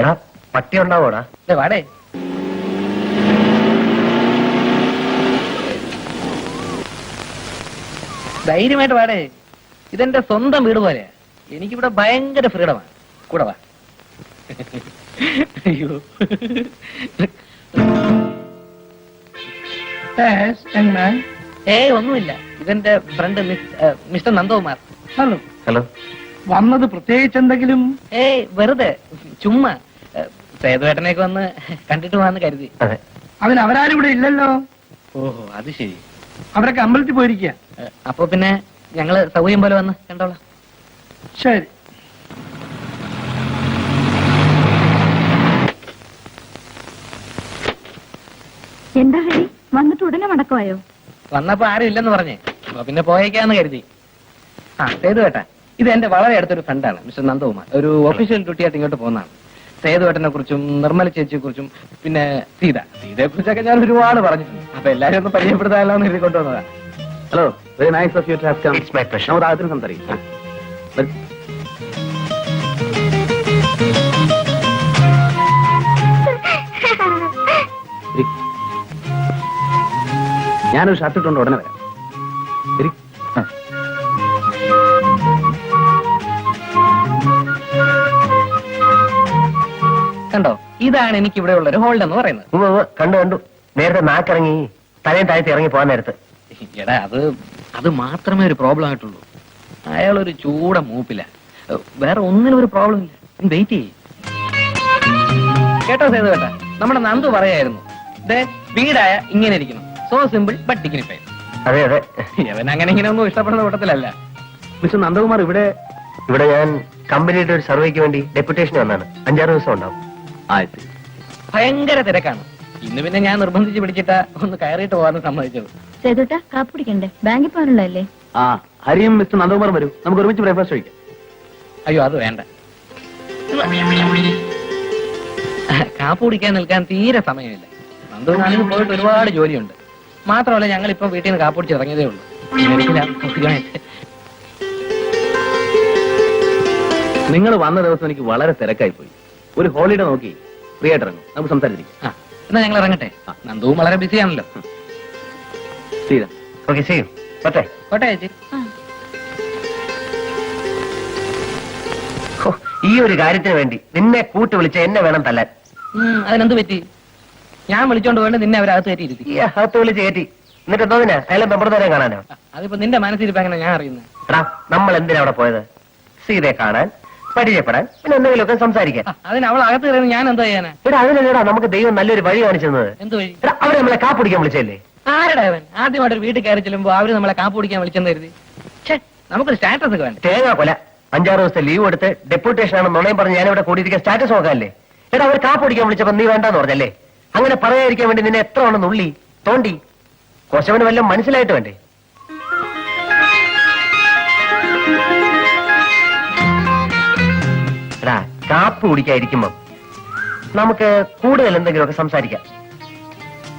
എടാ പട്ടി ഉണ്ടാവോടാ. വാടേ. ധൈര്യമായിട്ട് വാടേ. ഇതെന്റെ സ്വന്തം വീട് പോലെ. എനിക്കിവിടെ ഭയങ്കര ഫ്രീഡമാണ്. കൂടെ വാ. അയ്യോ. ഏയ് ഒന്നുമില്ല. ഇതെന്റെ friend mister Nandakumar. Hello hello വന്നത് പ്രത്യേകിച്ച് എന്തെങ്കിലും? ഏയ് വെറുതെ. ചുമ്മാ. ഏ, സേതുവേട്ടനെയൊക്കെ വന്ന് കണ്ടിട്ട് പോവാന്ന് കരുതി. അതെ. അതിന് അവരാരും ഇവിടെ ഇല്ലല്ലോ. ഓഹോ അത് ശരി. അവരൊക്കെ അമ്പലത്തിൽ പോയിരിക്കുക ഏ, അപ്പൊ പിന്നെ ഞങ്ങൾ സൗകര്യം പോലെ വന്ന് കണ്ടോളാം. ശരി. എന്താ ഹരി? വന്നിട്ട് ഉടനെ മടക്കമായോ? വന്നപ്പോ ആരും ഇല്ലെന്ന് പറഞ്ഞേ. അപ്പൊ പിന്നെ പോയേക്കാന്ന് കരുതി. ആ സേതുവേട്ട ഇത് എന്റെ വളരെ അടുത്തൊരു ഫ്രണ്ടാണ് മിസ്റ്റർ നന്ദകുമാർ. ഒരു ഒഫീഷ്യൽ ഡ്യൂട്ടി ആയിട്ട് ഇങ്ങോട്ട് പോകുന്നതാണ്. സേതുവേട്ടനെ കുറിച്ചും നിർമ്മല ചേച്ചിയെ കുറിച്ചും പിന്നെ സീത. സീതയെ കുറിച്ചൊക്കെ ഞാൻ ഒരുപാട് പറഞ്ഞിട്ടുണ്ട് അപ്പൊ എല്ലാരും ഒന്ന് പരിചയപ്പെടുത്താമല്ലോ എന്ന് എഴുതി കൊണ്ടുവന്നതാ. Hello very nice of you to have come it's my pleasure നമുക്ക് ആദ്യം സംസാരിക്കാം. ഞാനൊരു ഷർട്ട് ഇട്ടുകൊണ്ട് ഉടനെ വരാം. ഇതാണ് എനിക്ക് ഇവിടെ ഉള്ള ഒരു ഹോൾഡ് എന്ന് പറയുന്നത് കണ്ടു കണ്ടു. നേരത്തെ നാക്കിറങ്ങി തലയും താഴ്ത്തി ഇറങ്ങി പോകാൻ നേരത്ത്. എടാ അത് അത് മാത്രമേ ഒരു പ്രോബ്ലം ആയിട്ടുള്ളൂ. അയാൾ ഒരു ചൂട മൂപ്പില്ല വേറെ ഒന്നിനും ഒരു പ്രോബ്ലം ഇല്ല. വെയിറ്റ് ചെയ്യേ. കേട്ടോ സേതു കേട്ടാ നമ്മുടെ നന്ദു പറയായിരുന്നു. വീടായ ഇങ്ങനെ ഇരിക്കുന്നു സോ സിമ്പിൾ ബട്ട് ഡിഗ്നിഫൈ അതെ അതെ. അവൻ അങ്ങനെ ഇങ്ങനെ ഒന്നും ഇഷ്ടപ്പെടുന്ന കൂട്ടത്തിലല്ല. മിസ്റ്റർ നന്ദകുമാർ ഇവിടെ ഇവിടെ ഞാൻ കമ്പനിയുടെ ഒരു സർവേക്ക് വേണ്ടി ഡെപ്യൂട്ടേഷൻ വന്നാണ്. അഞ്ചാറ് ദിവസം ഉണ്ടാവും. ആയിട്ട് ഭയങ്കര തിരക്കാണ്. ഇന്ന് പിന്നെ ഞാൻ നിർബന്ധിച്ച് പിടിച്ചിട്ട് ഒന്ന് കയറിയിട്ട് പോകാൻ സമ്മതിച്ചത്. സേതുട്ട കാപ്പ് പിടിക്കണ്ടേ ബാങ്കിൽ പോകാനുള്ളതല്ലേ? ആ ഹരിയും മിസ്റ്റർ നന്ദകുമാർ വരൂ. നമുക്ക് ഒരുമിച്ച് ബ്രേക്ക്ഫാസ്റ്റ് കഴിക്കാം. അയ്യോ അത് വേണ്ട. കാപ്പ് കുടിക്കാൻ നിൽക്കാൻ തീരെ സമയമില്ല. നന്ദകുമാറിന് പോയിട്ട് ഒരുപാട് ജോലിയുണ്ട്. മാത്രമല്ല ഞങ്ങൾ ഇപ്പൊ വീട്ടിൽ നിന്ന് കാപ്പ് കുടിച്ച് ഇറങ്ങിയതേ ഉള്ളൂ. നിങ്ങൾ വന്ന ദിവസം എനിക്ക് വളരെ തിരക്കായി പോയി ഒരു ഹോളിഡേ നോക്കി ഫ്രീ ആയിട്ട് ഇറങ്ങും. നമുക്ക് സംസാരിച്ചിരിക്കും. ആ എന്നാ ഞങ്ങൾ ഇറങ്ങട്ടെ. നന്ദുവും വളരെ ബിസിയാണല്ലോ ആണല്ലോ. ഓക്കെ ചെയ്യും പറ്റേ ചേച്ചി. ഹോ, ഈ ഒരു കാര്യത്തിന് വേണ്ടി നിന്നെ കൂട്ടി വിളിച്ച എന്നെ വേണം തല്ലാൻ. അതിനെന്ത് പറ്റി? ഞാൻ വിളിച്ചോണ്ട് പോയിട്ട് നിന്നെ അവരകത്ത് കയറ്റി ഇരുത്തി. ഈ അകത്ത് വിളിച്ച് കയറ്റി. എന്നിട്ട് എന്തോന്നിനാ അയാളെ തരാൻ കാണാനോ? അതിപ്പോ നിന്റെ മനസ്സിരിപ്പ് എങ്ങനെ ഞാൻ അറിയുന്നത് എടാ നമ്മൾ എന്തിനാ അവിടെ പോയത്? സീതയെ കാണാൻ പരിചയപ്പെടാൻ. പിന്നെ എന്തെങ്കിലുമൊക്കെ സംസാരിക്കാൻ. അതിന് അവൾ അകത്ത് കയറുന്നത് ഞാൻ എന്താ ചെയ്യാനാ? എടാ അതിനല്ലേടാ നമുക്ക് ദൈവം നല്ലൊരു വഴി കാണിച്ചു തന്നത് എന്ത് വഴി? എടാ അവർ നമ്മളെ കാപ്പിടിക്കാൻ വിളിച്ചല്ലേ ആരുടെ അവൻ? ആദ്യമായിട്ട് ഒരു വീട്ടിൽ കയറി ചെല്ലുമ്പോ അവർ നമ്മളെ കാപ്പ് കുടിക്കാൻ വിളിച്ചെന്ന് കരുതി. ഛേ നമുക്കൊരു സ്റ്റാറ്റസ് ഒക്കെ വേണ്ട? തേങ്ങ കൊല. അഞ്ചാറ് ദിവസത്തെ ലീവ് എടുത്ത് ഡെപ്യൂട്ടേഷൻ ആണ് നുണയും പറഞ്ഞ് ഞാനിവിടെ കൂടിയിരിക്കാൻ സ്റ്റാറ്റസ് നോക്കാല്ലേ എടാ അവർ കാപ്പിടിക്കാൻ വിളിച്ചപ്പോ നീ വേണ്ടെന്ന് പറഞ്ഞല്ലേ? അങ്ങനെ പറയാതിരിക്കാൻ വേണ്ടി നിന്നെ എത്ര ഉള്ളി തോണ്ടി. കൊശവന് വല്ലതും മനസ്സിലായിട്ട് വേണ്ടേ? എടാ കാപ്പ് കുടിക്കാതിരിക്കുമ്പോ നമുക്ക് കൂടുതൽ എന്തെങ്കിലുമൊക്കെ സംസാരിക്കാം.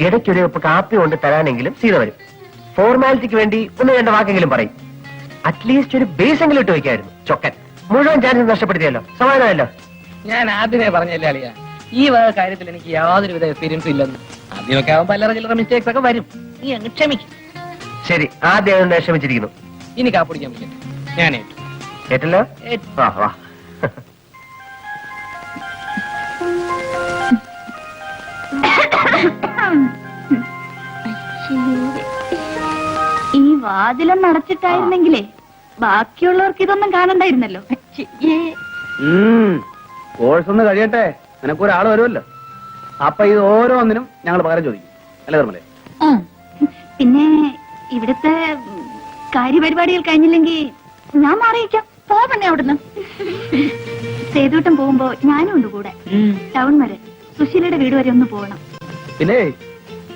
ഇടയ്ക്കൊരു ഇപ്പൊ കാപ്പി കൊണ്ട് തരാനെങ്കിലും സീത വരും. ഫോർമാലിറ്റിക്ക് വേണ്ടി ഒന്ന് രണ്ട് വാക്കെങ്കിലും പറയും. അറ്റ്ലീസ്റ്റ് ഒരു ബേസ് എങ്കിലും ഇട്ട് വെക്കായിരുന്നു. ചൊക്കൻ. മുഴുവൻ ചാൻസ് നഷ്ടപ്പെടുത്തിയല്ലോ. സമാധാനമല്ലോ? ഞാൻ ആദ്യമേ പറഞ്ഞല്ലേ അളിയ ഈ വക കാര്യത്തിൽ എനിക്ക് യാതൊരു വിധ എക്സ്പീരിയൻസും ഇല്ലെന്ന്. ആദ്യമൊക്കെ ആവുമ്പോ അല്ലറ ചില്ലറ മിസ്റ്റേക്സ് ഒക്കെ വരും. നീ അങ്ങ് ക്ഷമിക്കും. ശരി ആദ്യം ക്ഷമിച്ചിരിക്കുന്നു. ഇനി കാപ്പിടിക്കാൻ പറ്റില്ല ഞാൻ ഏറ്റു കേട്ടല്ലോ? ഏറ്റു. വാ. ഈ വാതിലും നടച്ചിട്ടായിരുന്നെങ്കിലേ ബാക്കിയുള്ളവർക്ക് ഇതൊന്നും കാണണ്ടായിരുന്നല്ലോ. കോഴ്സ് ഒന്ന് കഴിയട്ടെ. നിനക്ക് ഒരാൾ വരുമല്ലോ. അപ്പൊ ഇത് ഓരോന്നിനും ഞങ്ങൾ പകരം ചോദിക്കും. അല്ലേ നിർമ്മലേ? പിന്നെ ഇവിടുത്തെ കാര്യപരിപാടികൾ കഴിഞ്ഞില്ലെങ്കിൽ ഞാൻ മാറിയിക്കാം. പോവണ്ണേ അവിടുന്ന്. സേതുവട്ടം പോകുമ്പോ ഞാനും ഉണ്ട് കൂടെ. ടൗൺ വരെ. സുശീലയുടെ വീട് വരെ ഒന്ന് പോകണം പിന്നെ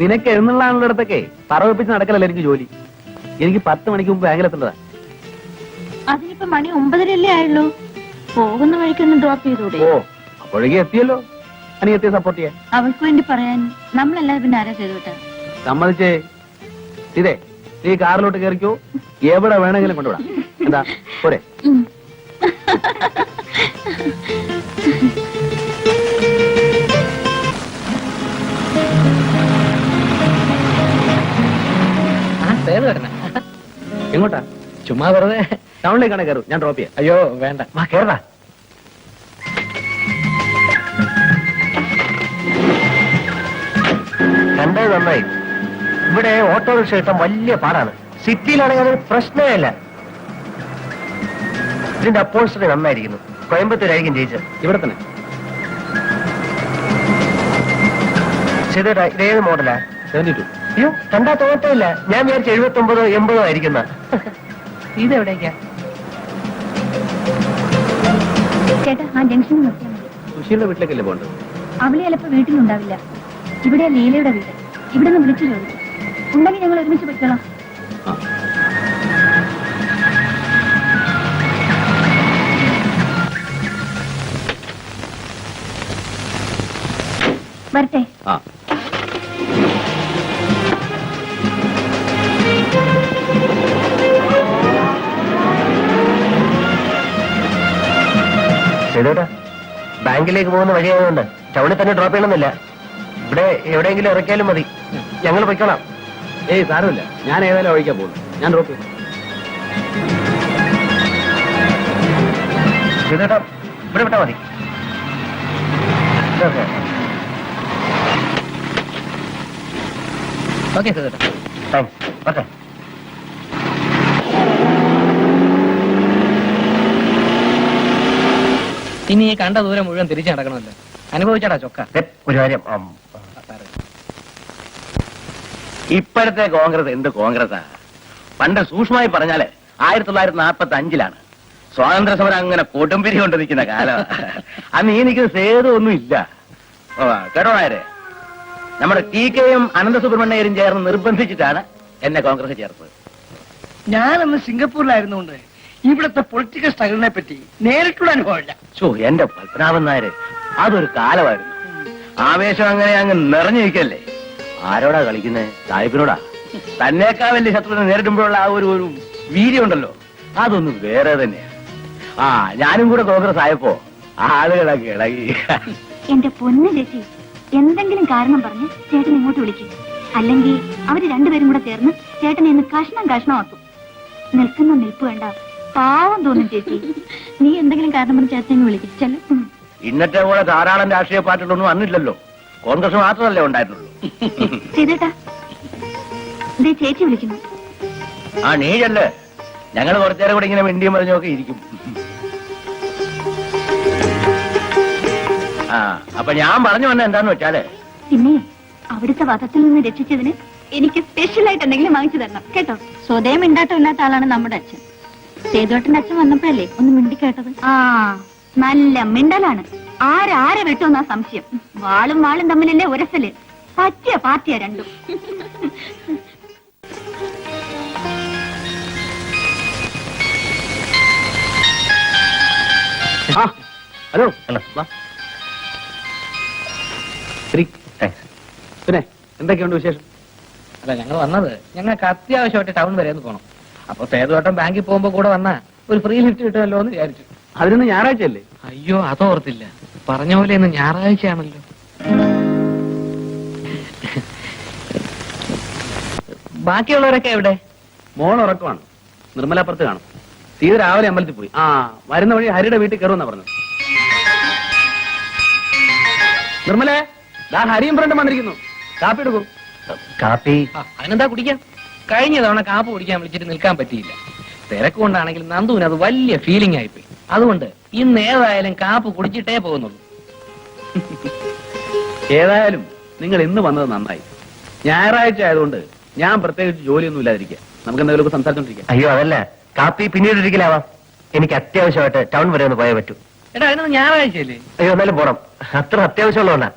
നിനക്ക് എഴുന്നള്ളാനുള്ളിടത്തൊക്കെ പറവപ്പിച്ച് നടക്കലല്ല എനിക്ക് ജോലി? എനിക്ക് പത്ത് മണിക്ക് മുമ്പ് ബാങ്കിലെത്തേണ്ടതാ അതിനിപ്പോ മണി ഒമ്പതരല്ലേ ആയുള്ളൂ. പോകുന്ന വഴിക്കൊന്ന് ഡ്രോപ്പ് ചെയ്തൂടെ? ഓ അപ്പോഴേക്കും എത്തിയല്ലോ. അനിയത്തെ സപ്പോർട്ട് ചെയ്യാൻ. അവൾക്ക് വേണ്ടി പറയാൻ നമ്മളല്ലാതെ പിന്നെ ആരാ ചെയ്തുവിട്ടാ സമ്മതിച്ചേ. ഇതേ നീ കാറിലോട്ട് കയറിക്കോ എവിടെ വേണമെങ്കിലും കൊണ്ടുവിടാം. എന്താ പോരെ. സേതുവേട്ടനാ എങ്ങോട്ടാ? ചുമ്മാ വെറുതെ ടൗണിലേക്കാണ് കയറും. ഞാൻ ഡ്രോപ്പ് ചെയ്യാം. അയ്യോ വേണ്ട. വാ കേറടാ കണ്ടത് നന്നായി. ഇവിടെ ഓട്ടോറിക്ഷ കിട്ടാൻ വലിയ പാടാണ്. സിറ്റിയിലാണെങ്കിൽ അതൊരു പ്രശ്നമേ അല്ല. ഇതിന്റെ അപ്പോസ്റ്ററി നന്നായിരിക്കുന്നു. കോയമ്പത്തൂരായിരിക്കും ജയിച്ചത്. ഇവിടെ തന്നെ. ചെയ്തേട്ടാ ഇതേത് മോഡലാ സെവന്റി ടു അയ്യോ കണ്ടാ തോന്നത്തില്ല. ഞാൻ വിചാരിച്ച എഴുപത്തി ഒമ്പതോ എൺപതോ ആയിരിക്കുന്ന. ഇതെവിടേക്കാ? ചേട്ടാ ആ ജംഗ്ഷനിൽ നിർത്തിയാൽ മതി. സുശീലിന്റെ വീട്ടിലേക്കല്ലേ പോകണ്ടത് അവളെ ചിലപ്പോ വീട്ടിലുണ്ടാവില്ല. ഇവിടെ ലീലയുടെ വീട്. ഇവിടെ നിന്ന് വിളിച്ചു ചോദിച്ചു ഉണ്ടെങ്കിൽ ഞങ്ങൾ ഒരുമിച്ച് പൊയ്ക്കോളാം. വരട്ടെ. ആ. ചെയ്തോട്ടാ ബാങ്കിലേക്ക് പോകുന്ന വഴിയായതുകൊണ്ട് ടൗണിൽ തന്നെ ഡ്രോപ്പ് ചെയ്യണമെന്നില്ല. ഇവിടെ എവിടെയെങ്കിലും ഇറക്കിയാലും മതി. ഞങ്ങൾ പൊയ്ക്കോളാം. ഏയ് സാരമില്ല. ഞാൻ ഏതായാലും ഒഴിക്കാൻ പോകുന്നു ഞാൻ ഡ്രോപ്പ് ചെയ്യും. ചെയ്തോട്ടാ ഇവിടെ വിട്ടാ മതി. ഓക്കെ ഓക്കെ സേതുവേട്ടൻ താങ്ക്സ് ഓക്കെ ഇനി ഈ കണ്ട ദൂരം മുഴുവൻ തിരിച്ചു നടക്കണമല്ലോ. അനുഭവിച്ചാടാ ചൊക്ക. ഒരു കാര്യം ഇപ്പോഴത്തെ കോൺഗ്രസ് എന്ത് കോൺഗ്രസാ? പണ്ട് സൂക്ഷ്മമായി പറഞ്ഞാൽ ആയിരത്തി തൊള്ളായിരത്തി നാൽപ്പത്തി അഞ്ചിലാണ് സ്വാതന്ത്ര്യ സമരം അങ്ങനെ കൊടുമ്പിരി കൊണ്ട് നിൽക്കുന്ന കാലം. അന്ന് ഈ നിൽക്കുന്ന സേതു ഒന്നും ഇല്ല. ഓ, കേട്ടോ നായരെ? നമ്മുടെ ടി കെയും അനന്തസുബ്രഹ്മണ്യരും ചേർന്ന് നിർബന്ധിച്ചിട്ടാണ് എന്നെ കോൺഗ്രസ് ചേർത്തത്. ഞാനന്ന് സിംഗപ്പൂരിലായിരുന്നുകൊണ്ട് ഇവിടുത്തെ പൊളിറ്റിക്കൽ സ്ട്രഗിളിനെ പറ്റി നേരിട്ടുള്ള അനുഭവമില്ല. ചോ എന്റെ പത്മനാഭൻ നായര് അതൊരു കാലമായിരുന്നു. ആവേശം അങ്ങനെ അങ്ങ് നിറഞ്ഞിരിക്കല്ലേ? ആരോടാ കളിക്കുന്നത് സാഹിബിനോടാ തന്നേക്കാ വലിയ ശത്രുവിനെ നേരിടുമ്പോഴുള്ള ആ ഒരു ഒരു വീര്യമുണ്ടല്ലോ. അതൊന്നും വേറെ തന്നെയാ. ആ ഞാനും കൂടെ കോൺഗ്രസ് ആയപ്പോ ആളുകളൊക്കെ ഇളകി എന്റെ പൊന്നു ചേച്ചി എന്തെങ്കിലും കാരണം പറഞ്ഞ് ചേട്ടൻ ഇങ്ങോട്ട് വിളിക്കും. അല്ലെങ്കിൽ അവർ രണ്ടുപേരും കൂടെ ചേർന്ന് ചേട്ടനെ ഇന്ന് കഷ്ണം കഷ്ണമാക്കും നിൽക്കുന്ന നിൽപ്പ് വേണ്ട പാവം തോന്നും ചേച്ചി. നീ എന്തെങ്കിലും കാരണം പറഞ്ഞ് ചേട്ടനെ വിളിക്കും. ചെല്ലു. ഇന്നത്തെ പോലെ ധാരാളം രാഷ്ട്രീയ പാർട്ടികളൊന്നും വന്നില്ലല്ലോ. കോൺഗ്രസ് മാത്രമല്ലേ ഉണ്ടായിട്ടുള്ളൂ. ചെയ്തേട്ടാ ദേ ചേച്ചി വിളിക്കുന്നു. ആ നീയല്ലേ ഞങ്ങൾ കുറച്ചേരം കൂടെ ഇങ്ങനെ വെണ്ടിയും പറഞ്ഞൊക്കെ ഇരിക്കും. ആ അപ്പൊ ഞാൻ പറഞ്ഞു വന്ന എന്താന്ന് വെച്ചാൽ പിന്നെ അവിടുത്തെ വധത്തിൽ നിന്ന് രക്ഷിച്ചതിന് എനിക്ക് സ്പെഷ്യൽ ആയിട്ട് എന്തെങ്കിലും വാങ്ങിച്ചു തരണം. കേട്ടോ? സ്വതയം മിണ്ടാട്ടം ഇല്ലാത്ത ആളാണ് നമ്മുടെ അച്ഛൻ. സേതുവേട്ടന്റെ അച്ഛൻ വന്നപ്പോഴല്ലേ? ഒന്ന് മിണ്ടി കേട്ടത്. ആ നല്ല മിണ്ടലാണ്. ആരാരെ വെട്ടുമെന്നാ സംശയം. വാളും വാളും തമ്മിലല്ലേ ഉരസൽ. പറ്റിയ പാർട്ടിയാ രണ്ടും. ആ ഹലോ. ഹലോ. വാ. ശരി താങ്ക്സ് പിന്നെ എന്തൊക്കെയുണ്ട് വിശേഷം? അല്ല ഞങ്ങൾ വന്നത് ഞങ്ങൾക്ക് അത്യാവശ്യമായിട്ട് ടൗൺ വരെ ഒന്ന് പോകണം അപ്പൊ സേതുവട്ടം ബാങ്കിൽ പോകുമ്പോ കൂടെ വന്ന ഒരു ഫ്രീ ലിഫ്റ്റ് കിട്ടുമല്ലോ എന്ന് വിചാരിച്ചു. അതിനൊന്ന് ഞായറാഴ്ച അല്ലേ അയ്യോ അതോർത്തില്ല. പറഞ്ഞ പോലെ ഇന്ന് ഞായറാഴ്ചയാണല്ലോ. ബാക്കിയുള്ളവരൊക്കെ എവിടെ? മോൾ ഉറക്കമാണ്. നിർമ്മലാപ്പുറത്ത് കാണും. തീരെ രാവിലെ അമ്പലത്തിൽ പോയി. ആ വരുന്ന വഴി ഹരിയുടെ വീട്ടിൽ കയറുമെന്നാ പറഞ്ഞു നിർമ്മലേ ദാ ഹരിയും ഫ്രണ്ടും വന്നിരിക്കുന്നു. കാപ്പി എടുക്കും. കാപ്പി? അതിനെന്താ കുടിക്കാൻ? കഴിഞ്ഞ തവണ കാപ്പ് പിടിക്കാൻ വിളിച്ചിട്ട് നിൽക്കാൻ പറ്റിയില്ല. തിരക്കുകൊണ്ടാണെങ്കിൽ നന്ദുവിന് അത് വലിയ ഫീലിംഗ് ആയിപ്പോയി. അതുകൊണ്ട് ഇന്ന് ഏതായാലും കാപ്പ് കുടിച്ചിട്ടേ പോകുന്നുള്ളൂ. ഏതായാലും നിങ്ങൾ ഇന്ന് വന്നത് നന്നായി. ഞായറാഴ്ച ആയതുകൊണ്ട് ഞാൻ പ്രത്യേകിച്ച് ജോലിയൊന്നും ഇല്ലാതിരിക്കുക. നമുക്ക് എന്തെങ്കിലും സംസാരിച്ചോണ്ടിരിക്കാം. അയ്യോ അതല്ല. കാപ്പി പിന്നീട് ഒരിക്കലാവാം. എനിക്ക് അത്യാവശ്യമായിട്ട് ടൗൺ വരെ ഒന്ന് പോയേ പറ്റൂ. എടാ അതിനൊന്ന് ഞായറാഴ്ചയല്ലേ അയ്യോ എന്നാലും പോണം. അത്ര അത്യാവശ്യമുള്ളതുകൊണ്ടാ.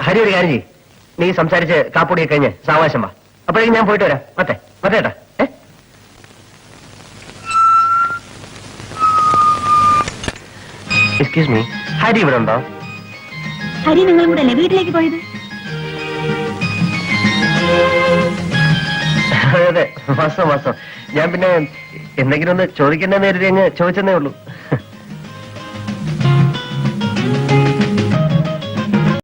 ഹരി ഒരു കാര്യം ചെയ്യ്. നീ സംസാരിച്ച് കാപ്പൊടിയൊക്കെ കഴിഞ്ഞ് സാവകാശം വാ. അപ്പോഴേക്കും ഞാൻ പോയിട്ട് വരാം. മറ്റേ മറ്റേട്ടാ ഏ? എക്സ്ക്യൂസ് മീ ഹരി ഇവിടെ ഉണ്ടോ? ഹരി നിങ്ങളും കൂടെ അല്ലേ വീട്ടിലേക്ക് പോയത്? അതെ അതെ മാസം മാസം. ഞാൻ പിന്നെ എന്തെങ്കിലും ഒന്ന് ചോദിക്കണ്ടെന്ന് കരുതി അങ്ങ് ചോദിച്ചെന്നേ ഉള്ളൂ.